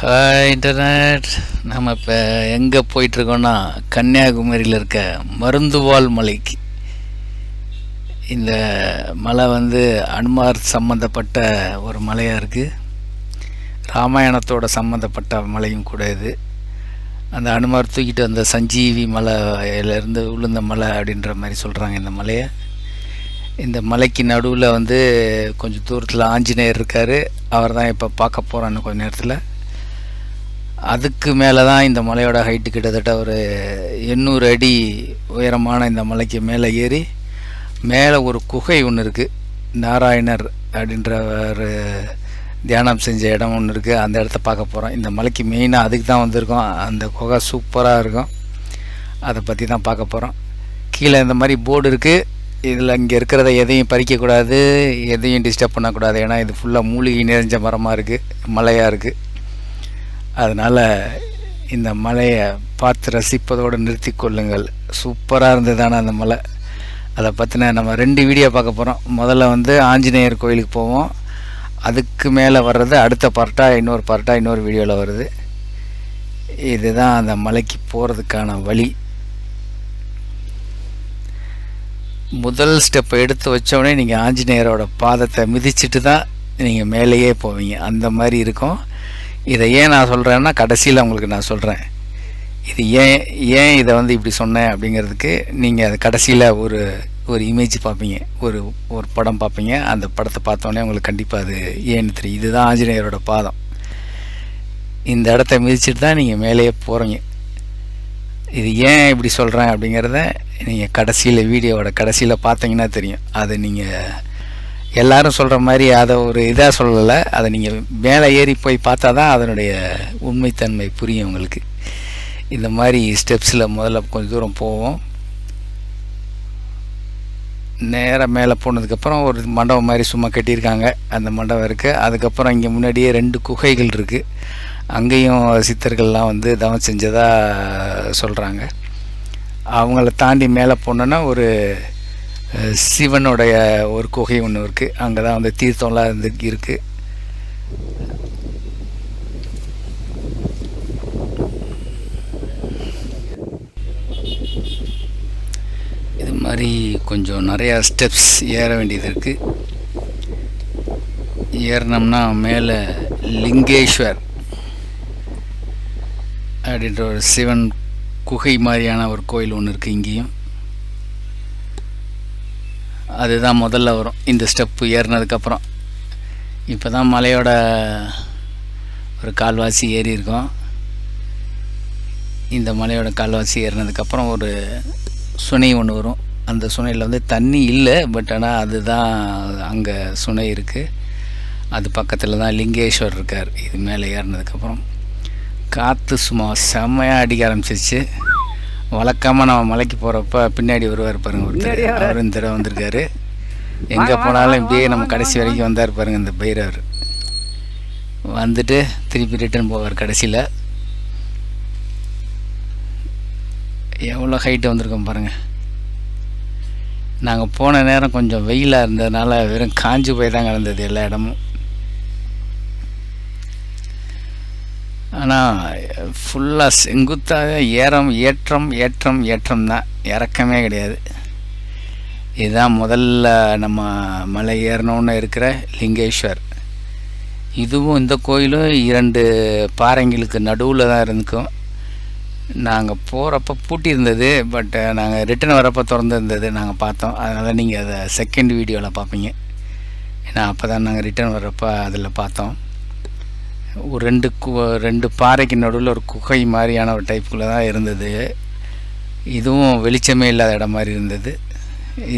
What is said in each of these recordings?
Hi internet. நம்ம இப்போ எங்கே போயிட்டுருக்கோன்னா கன்னியாகுமரியில் இருக்க மருந்துவால் மலைக்கு. இந்த மலை வந்து அனுமார் சம்மந்தப்பட்ட ஒரு மலையாக இருக்குது ராமாயணத்தோட சம்மந்தப்பட்ட மலையும் கூட இது. அந்த அனுமார் தூக்கிட்டு வந்த சஞ்சீவி மலையிலேருந்து உளுந்த மலை அப்படின்ற மாதிரி சொல்கிறாங்க இந்த மலையை. இந்த மலைக்கு நடுவில் வந்து கொஞ்சம் தூரத்தில் ஆஞ்சநேயர் இருக்கார். அவர் தான் இப்போ பார்க்க போகிறான்னு கொஞ்ச நேரத்தில். அதுக்கு மேலே தான் இந்த மலையோட ஹைட்டு கிட்டத்தட்ட ஒரு எண்ணூறு அடி உயரமான இந்த மலைக்கு மேலே ஏறி மேலே ஒரு குகை ஒன்று இருக்குது நாராயணர் அப்படின்ற ஒரு தியானம் செஞ்ச இடம் ஒன்று இருக்குது அந்த இடத்த பார்க்க போகிறோம் இந்த மலைக்கு மெயினாக அதுக்கு தான் வந்திருக்கோம். அந்த குகை சூப்பராக இருக்கும். அதை பற்றி தான் பார்க்க போகிறோம் கீழே இந்த மாதிரி போர்டு இருக்குது இதில் இங்கே இருக்கிறத எதையும் பறிக்கக்கூடாது எதையும் டிஸ்டர்ப் பண்ணக்கூடாது ஏன்னா இது ஃபுல்லாக மூலிகை நிறைஞ்ச மரமாக இருக்குது மலையாக இருக்குது அதனால் இந்த மலையை பார்த்து ரசிப்பதோடு நிறுத்தி கொள்ளுங்கள். சூப்பராக இருந்ததான அந்த மலை. அதை பற்றின நம்ம ரெண்டு வீடியோ பார்க்க போகிறோம் முதல்ல வந்து ஆஞ்சநேயர் கோயிலுக்கு போவோம். அதுக்கு மேலே வர்றது அடுத்த பார்ட்டாக இன்னொரு பார்ட்டாக இன்னொரு வீடியோவில் வருது. இதுதான் அந்த மலைக்கு போகிறதுக்கான வழி. முதல் ஸ்டெப்பை எடுத்து வச்சோடனே நீங்கள் ஆஞ்சநேயரோட பாதத்தை மிதிச்சிட்டு தான் நீங்கள் மேலேயே போவீங்க. அந்த மாதிரி இருக்கும். இதை ஏன் நான் சொல்கிறேன்னா கடைசியில் உங்களுக்கு நான் சொல்கிறேன் இது ஏன் ஏன் இதை வந்து இப்படி சொன்னேன் அப்படிங்கிறதுக்கு நீங்கள் அது கடைசியில் ஒரு ஒரு இமேஜ் பார்ப்பீங்க. ஒரு ஒரு படம் பார்ப்பீங்க. அந்த படத்தை பார்த்தோன்னே உங்களுக்கு கண்டிப்பாக அது ஏன்னு தெரியும். இதுதான் ஆஞ்சநேயரோட பாதம். இந்த இடத்த மிதிச்சிட்டு தான் நீங்கள் மேலேயே போகிறீங்க இது ஏன் இப்படி சொல்கிறேன் அப்படிங்கிறத நீங்கள் கடைசியில் வீடியோவோட கடைசியில் பார்த்தீங்கன்னா தெரியும். அதை நீங்கள் எல்லாரும் சொல்கிற மாதிரி அதை ஒரு இதாக சொல்லலை. அதை நீங்கள் மேலே ஏறி போய் பார்த்தா தான் அதனுடைய உண்மைத்தன்மை புரியும் உங்களுக்கு. இந்த மாதிரி ஸ்டெப்ஸில் முதல்ல கொஞ்சம் தூரம் போவோம். நேராக மேலே போனதுக்கப்புறம் ஒரு மண்டபம் மாதிரி சும்மா கட்டியிருக்காங்க. அந்த மண்டபம் இருக்குது அதுக்கப்புறம் இங்கே முன்னாடியே ரெண்டு குகைகள் இருக்குது அங்கேயும் சித்தர்கள்லாம் வந்து தவம் செஞ்சதாக சொல்கிறாங்க அவங்கள தாண்டி மேலே போனோன்னா ஒரு சிவனுடைய ஒரு குகை ஒன்று இருக்குது அங்கே தான் வந்து தீர்த்தம்லாம் இருந்து இருக்குது இது மாதிரி கொஞ்சம் நிறையா ஸ்டெப்ஸ் ஏற வேண்டியது இருக்குது ஏறினோம்னா மேலே லிங்கேஸ்வர் அப்படின்ற ஒரு சிவன் குகை மாதிரியான ஒரு கோயில் ஒன்று இருக்குது இங்கேயும். அதுதான் முதல்ல வரும். இந்த ஸ்டெப்பு ஏறினதுக்கப்புறம் இப்போ தான் மலையோட ஒரு கால்வாசி ஏறி இருக்கோம். இந்த மலையோட கால்வாசி ஏறினதுக்கப்புறம் ஒரு சுனை ஒன்று வரும். அந்த சுனையில் வந்து தண்ணி இல்லை பட் ஆனால் அதுதான் அங்கே சுனை இருக்குது அது பக்கத்தில் தான் லிங்கேஸ்வர் இருக்கார். இது மேலே ஏறினதுக்கப்புறம் காற்று சும்மா செம்மையாக அடிக்க ஆரம்பிச்சிருச்சு. வழக்கமாக நம்ம மலைக்கு போகிறப்ப பின்னாடி வருவார் பாருங்க ஒருத்தர். அவர் இந்த தடவை வந்திருக்காரு. எங்கே போனாலும் இப்படியே நம்ம கடைசி வரைக்கும் வந்தார் பாருங்க இந்த பைரவர். வந்துட்டு திருப்பி ரிட்டர்ன் போவார் கடைசியில். எவ்வளோ ஹைட்டு வந்திருக்கோம் பாருங்கள் நாங்கள் போன நேரம் கொஞ்சம் வெயிலாக இருந்ததுனால வெறும் காஞ்சு போய் தான் கிடந்தது எல்லா இடமும். ஆனால் ஃபுல்லாக செங்குத்தாக ஏறம் ஏற்றம் ஏற்றம் ஏற்றம் தான். இறக்கமே கிடையாது. இதுதான் முதல்ல நம்ம மலை ஏறணுன்னு இருக்கிற லிங்கேஸ்வர். இதுவும் இந்த கோயிலும் இரண்டு பாறைங்களுக்கு நடுவில் தான் இருக்கும் நாங்கள் போகிறப்ப பூட்டி இருந்தது பட் நாங்கள் ரிட்டர்ன் வரப்போ திறந்து இருந்தது நாங்கள் பார்த்தோம். அதனால் நீங்கள் அதை செகண்ட் வீடியோவில் பார்ப்பீங்க. ஏன்னா அப்போ தான் நாங்கள் ரிட்டர்ன் வர்றப்போ அதில் பார்த்தோம். ஒரு ரெண்டு கு ரெண்டு பாறைக்கு நடுவில் ஒரு குகை மாதிரியான ஒரு டைப்புக்குள்ளே தான் இருந்தது. இதுவும் வெளிச்சமே இல்லாத இடம் மாதிரி இருந்தது.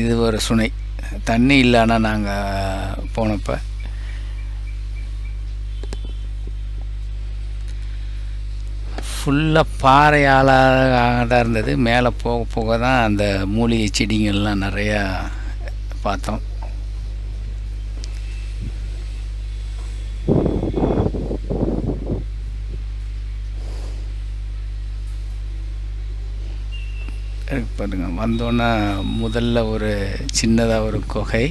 இது ஒரு சுனை. தண்ணி இல்லைன்னா நாங்கள் போனப்போ ஃபுல்லாக பாறையால் தான் இருந்தது. மேலே போக போக தான் அந்த மூலிகை செடிங்கள்லாம் நிறையா பார்த்தோம். இருக்கு பாருங்க. வந்தோன்னா முதல்ல ஒரு சின்னதாக ஒரு குகை.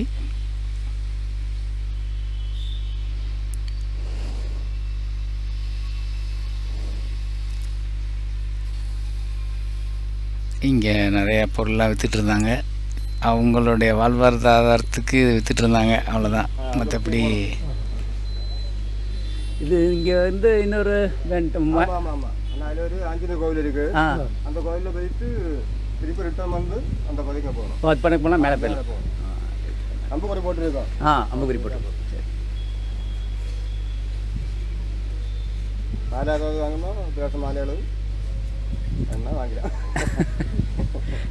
இங்கே நிறைய பொருள்லாம் வித்துட்டு இருந்தாங்க அவங்களுடைய வாழ்வாதாரத்துக்கு வித்துட்டு இருந்தாங்க அவ்வளோதான் மற்றபடி இது இங்கே வந்து இன்னொரு ஆஞ்சநேயர் கோவில் இருக்கு. ஆ. அந்த கோவில்ல போயிட்டு திருப்பி ரிட்டர்ன் வந்து அந்த பகுதிக்கு போகணும். பத்து பணக்கு போனால் மேலே மேலே போயிடலாம். அம்புக்குறை போட்டுருக்கோம். ஆ அம்புக்குறி போட்டு சரி. மாலை ஏதாவது வாங்கணும்? பேச வாங்கிக்கலாம்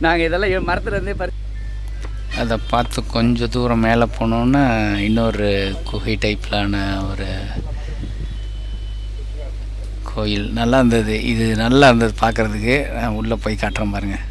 நாங்கள் இதெல்லாம் மரத்தில் இருந்தே பறி அதை பார்த்து கொஞ்சம் தூரம் மேலே போனோன்னா இன்னொரு குகை டைப்லான ஒரு கோயில். நல்லா இருந்தது. இது நல்லா இருந்தது பார்க்குறதுக்கு. நான் உள்ளே போய் காட்டுறேன் பாருங்கள்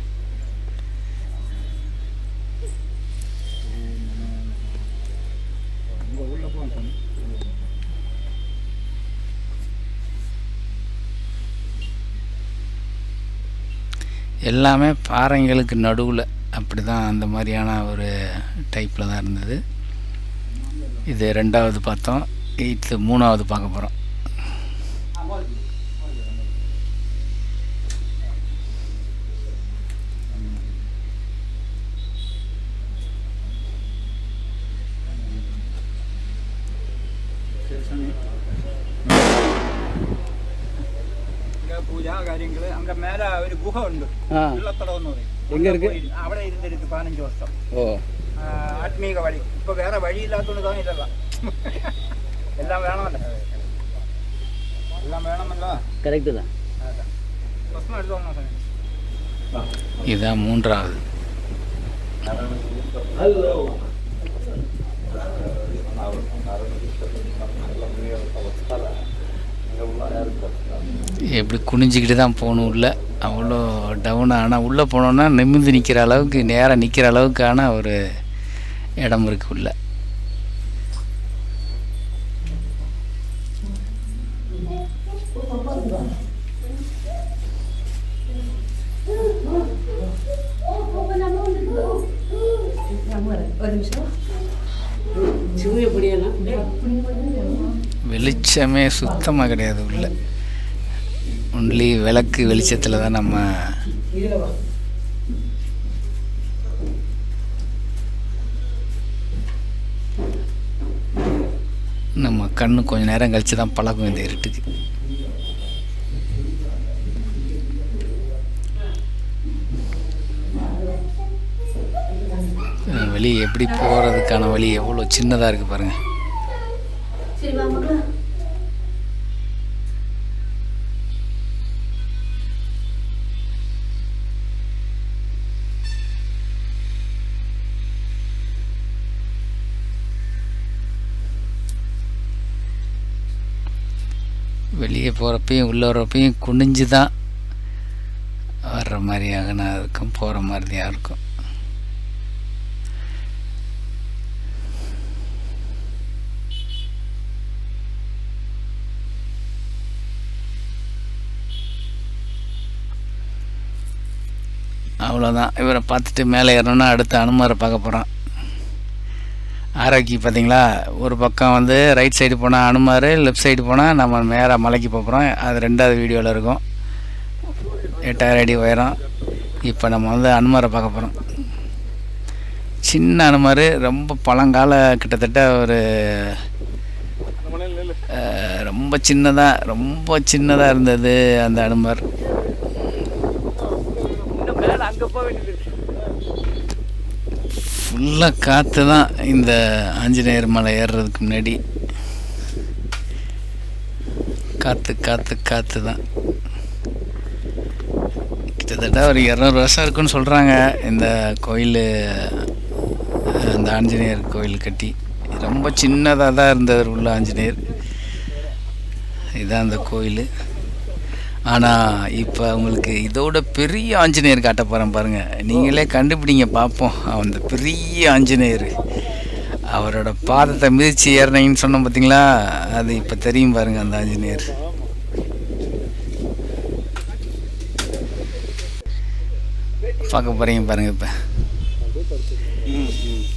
எல்லாமே பாறைங்களுக்கு நடுவில் அப்படி தான் அந்த மாதிரியான ஒரு டைப்பில் தான் இருந்தது. இது ரெண்டாவது பார்த்தோம். இது மூணாவது பார்க்க போகிறோம் இங்க പൂജ കാര്യങ്ങള് അങ്ങനെ മേലെ ഒരു ഗുഹ ഉണ്ട് വെള്ളത്തടം എന്ന് പറയും എങ്ങനെ ഇருக்கு അവിടെ ഇരുന്നിരുത്തി പതിനഞ്ച് വർഷം ഓ ആത്മീക വഴി ഇപ്പൊ വേറെ വഴിയില്ലാത്തതുകൊണ്ട് തോന്നിയില്ലല്ല എല്ലാം വേണമല്ലോ എല്ലാം വേണമല്ലോ കറക്റ്റ് தான் പ്രശ്നം എടുത്തോളണം സമയം இதான் மூன்றாவது ஹலோ எப்படி குனிஞ்சிக்கிட்டு தான் போகணும் உள்ள. அவ்வளோ டவுன் ஆனால் உள்ளே போனோன்னா நிமிர்ந்து நிற்கிற அளவுக்கு நேராக நிற்கிற அளவுக்கான ஒரு இடம் இருக்கு உள்ள. வெளிச்சமே சுத்தமாக கிடையாது உள்ள. ஒன்லி விளக்கு வெளிச்சத்தில் தான் நம்ம நம்ம கண்ணு கொஞ்சம் நேரம் கழித்து தான் பழகும் இந்த இருட்டுக்கு. அஹ் வெளியே எப்படி போகிறதுக்கான வழி எவ்வளோ சின்னதாக இருக்குது பாருங்கள் போகிறப்பையும் உள்ளே வர்றப்பையும் குனிஞ்சு தான் வர்ற மாதிரியாக நான் இருக்கும் போகிற மாதிரியாக இருக்கும். அவ்வளோதான் இவரை பார்த்துட்டு மேலே ஏறணும்னா அடுத்த அனுமாரை பார்க்க போகிறான் ஆரோக்கி பார்த்தீங்களா? ஒரு பக்கம் வந்து ரைட் சைடு போனால் அனுமார் லெஃப்ட் சைடு போனால் நம்ம நேராக மலைக்கு போகிறோம் அது ரெண்டாவது வீடியோவில் இருக்கும். எட்டாயிரம் அடி உயரம். இப்போ நம்ம வந்து அனுமாரை பார்க்க போகிறோம் சின்ன அனுமார் ரொம்ப பழங்கால கிட்டத்தட்ட ஒரு ரொம்ப சின்னதாக ரொம்ப சின்னதாக இருந்தது அந்த அனுமார். அங்கே போக வேண்டியது ஃபுல்லாக காற்று தான் இந்த ஆஞ்சநேயர் மலை ஏறுறதுக்கு முன்னாடி. காற்று காற்று காற்று தான். கிட்டத்தட்ட ஒரு இரநூறு வருஷம் இருக்குன்னு சொல்கிறாங்க இந்த கோயில் அந்த ஆஞ்சநேயர் கோயில் கட்டி. ரொம்ப சின்னதாக தான் இருந்தது உள்ள ஆஞ்சநேயர். இதுதான் அந்த கோயில். ஆனால் இப்போ உங்களுக்கு இதோட பெரிய ஆஞ்சநேயர் காட்ட போகிறேன் பாருங்கள் நீங்களே கண்டுபிடிங்க பார்ப்போம் அந்த பெரிய ஆஞ்சநேயர். அவரோட பாதத்தை மிதித்து ஏறினீங்கன்னு சொன்னோம் பார்த்தீங்களா அது இப்போ தெரியும் பாருங்கள் அந்த ஆஞ்சநேயர். பார்க்க போகிறீங்க பாருங்கள் இப்போ.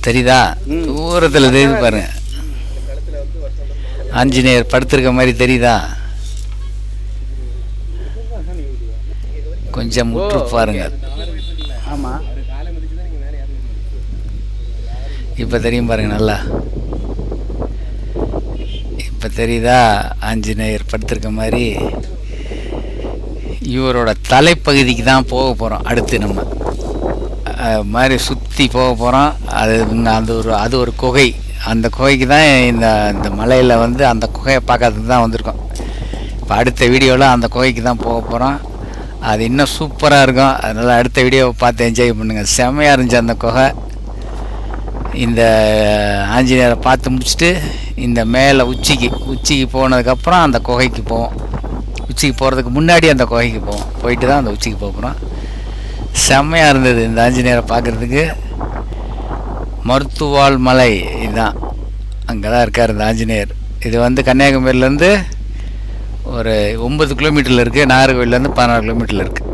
தெரியுதா? தூரத்தில் தெரியுது பாருங்க. ஆஞ்சநேயர் படுத்திருக்க மாதிரி தெரியுதா? கொஞ்சம் முற்று பாருங்க. ஆமாம் இப்போ தெரியும் பாருங்க நல்லா. இப்போ தெரியுதா? ஆஞ்சநேயர் படுத்திருக்க மாதிரி இவரோட தலைப்பகுதிக்கு தான் போக போகிறோம் அடுத்து நம்ம. மாதிரி சுற்றி போக போகிறோம் அது அந்த ஒரு அது ஒரு குகை. அந்த குகைக்கு தான் இந்த இந்த மலையில் வந்து அந்த குகையை பார்க்கறதுக்கு தான் வந்திருக்கோம். இப்போ அடுத்த வீடியோவில் அந்த குகைக்கு தான் போக போகிறோம் அது இன்னும் சூப்பராக இருக்கும். அதனால் அடுத்த வீடியோவை பார்த்து என்ஜாய் பண்ணுங்கள் செம்மையாக இருந்துச்சு அந்த குகை. இந்த ஆஞ்சநேயரை பார்த்து முடிச்சுட்டு இந்த மேலே உச்சிக்கு உச்சிக்கு போனதுக்கப்புறம் அந்த குகைக்கு போவோம். உச்சிக்கு போகிறதுக்கு முன்னாடி அந்த குகைக்கு போவோம். போயிட்டு தான் அந்த உச்சிக்கு போகிறோம் செம்மையாக இருந்தது இந்த ஆஞ்சநேயரை பார்க்குறதுக்கு. மருத்துவால் மலை இதுதான். அங்கே தான் இருக்கார் இந்த ஆஞ்சநேயர். இது வந்து கன்னியாகுமரியிலேருந்து ஒரு ஒம்பது கிலோமீட்டரில் இருக்குது நாகர்கோவிலேருந்து பதினாறு கிலோமீட்டரில் இருக்குது